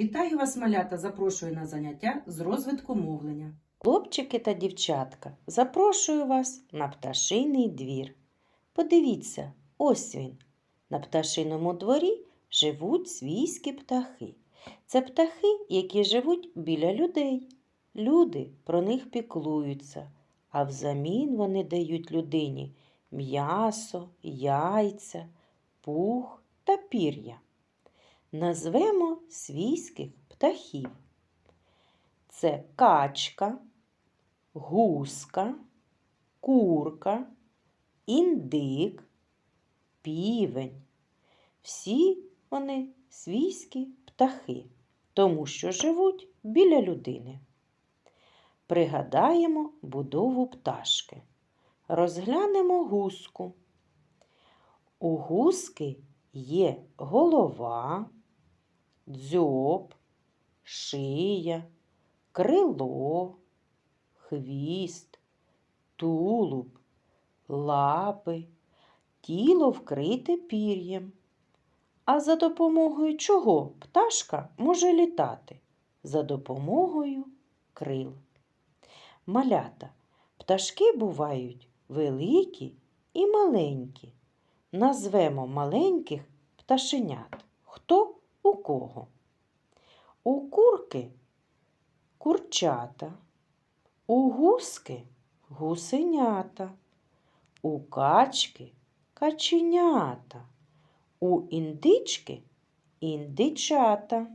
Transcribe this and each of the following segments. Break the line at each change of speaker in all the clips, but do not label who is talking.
Вітаю вас, малята! Запрошую на заняття з розвитку мовлення.
Хлопчики та дівчатка, запрошую вас на пташиний двір. Подивіться, ось він. На пташиному дворі живуть свійські птахи. Це птахи, які живуть біля людей. Люди про них піклуються, а взамін вони дають людині м'ясо, яйця, пух та пір'я. Назвемо свійських птахів. Це качка, гуска, курка, індик, півень. Всі вони свійські птахи, тому що живуть біля людини. Пригадаємо будову пташки. Розглянемо гуску. У гуски є голова, дзьоб, шия, крило, хвіст, тулуб, лапи, тіло вкрите пір'ям. А за допомогою чого пташка може літати? За допомогою крил. Малята. Пташки бувають великі і маленькі. Назвемо маленьких пташенят. Хто у кого? У курки курчата, у гуски гусенята, у качки каченята, у індички індичата.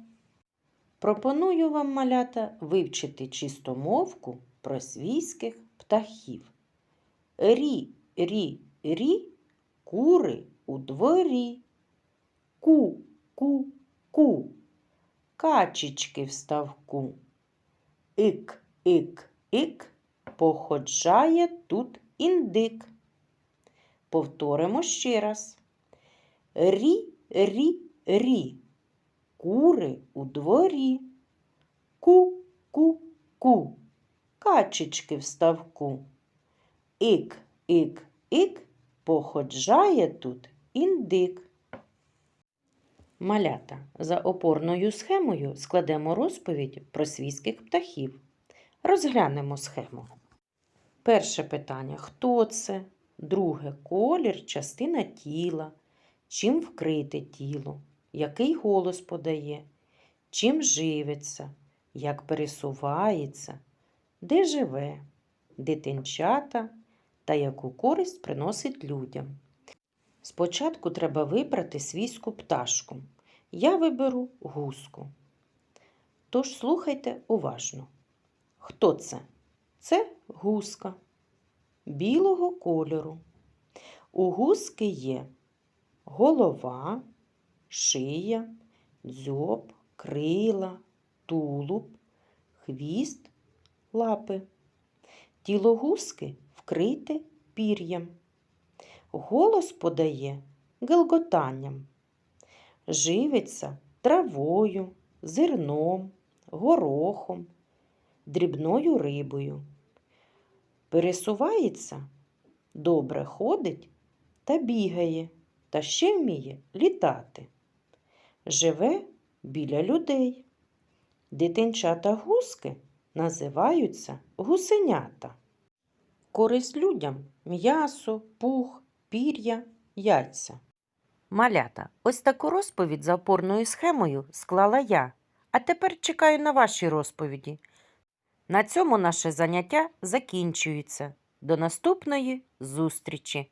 Пропоную вам, малята, вивчити чистомовку про свійських птахів. Рі, рі, рі, кури у дворі. Ку, ку, ку, качечки в ставку. Ик, ик, ик, походжає тут індик. Повторимо ще раз. Рі, рі, рі, кури у дворі. Ку, ку, ку, качечки в ставку. Ик, ик, ик, походжає тут індик. Малята. За опорною схемою складемо розповідь про свійських птахів. Розглянемо схему. Перше питання: хто це? Друге колір, частина тіла. Чим вкрите тіло? Який голос подає? Чим живиться? Як пересувається? Де живе? Дитинчата та яку користь приносить людям. Спочатку треба вибрати свійську пташку. Я виберу гуску. Тож слухайте уважно. Хто це? Це гуска білого кольору. У гуски є голова, шия, дзьоб, крила, тулуб, хвіст, лапи. Тіло гуски вкрите пір'ям. Голос подає гелготанням. Живиться травою, зерном, горохом, дрібною рибою. Пересувається, добре ходить та бігає, та ще вміє літати. Живе біля людей. Дитинчата гуски називаються гусенята. Користь людям м'ясо, пух, пір'я, яйця. Малята, ось таку розповідь за опорною схемою склала я. А тепер чекаю на ваші розповіді. На цьому наше заняття закінчується. До наступної зустрічі!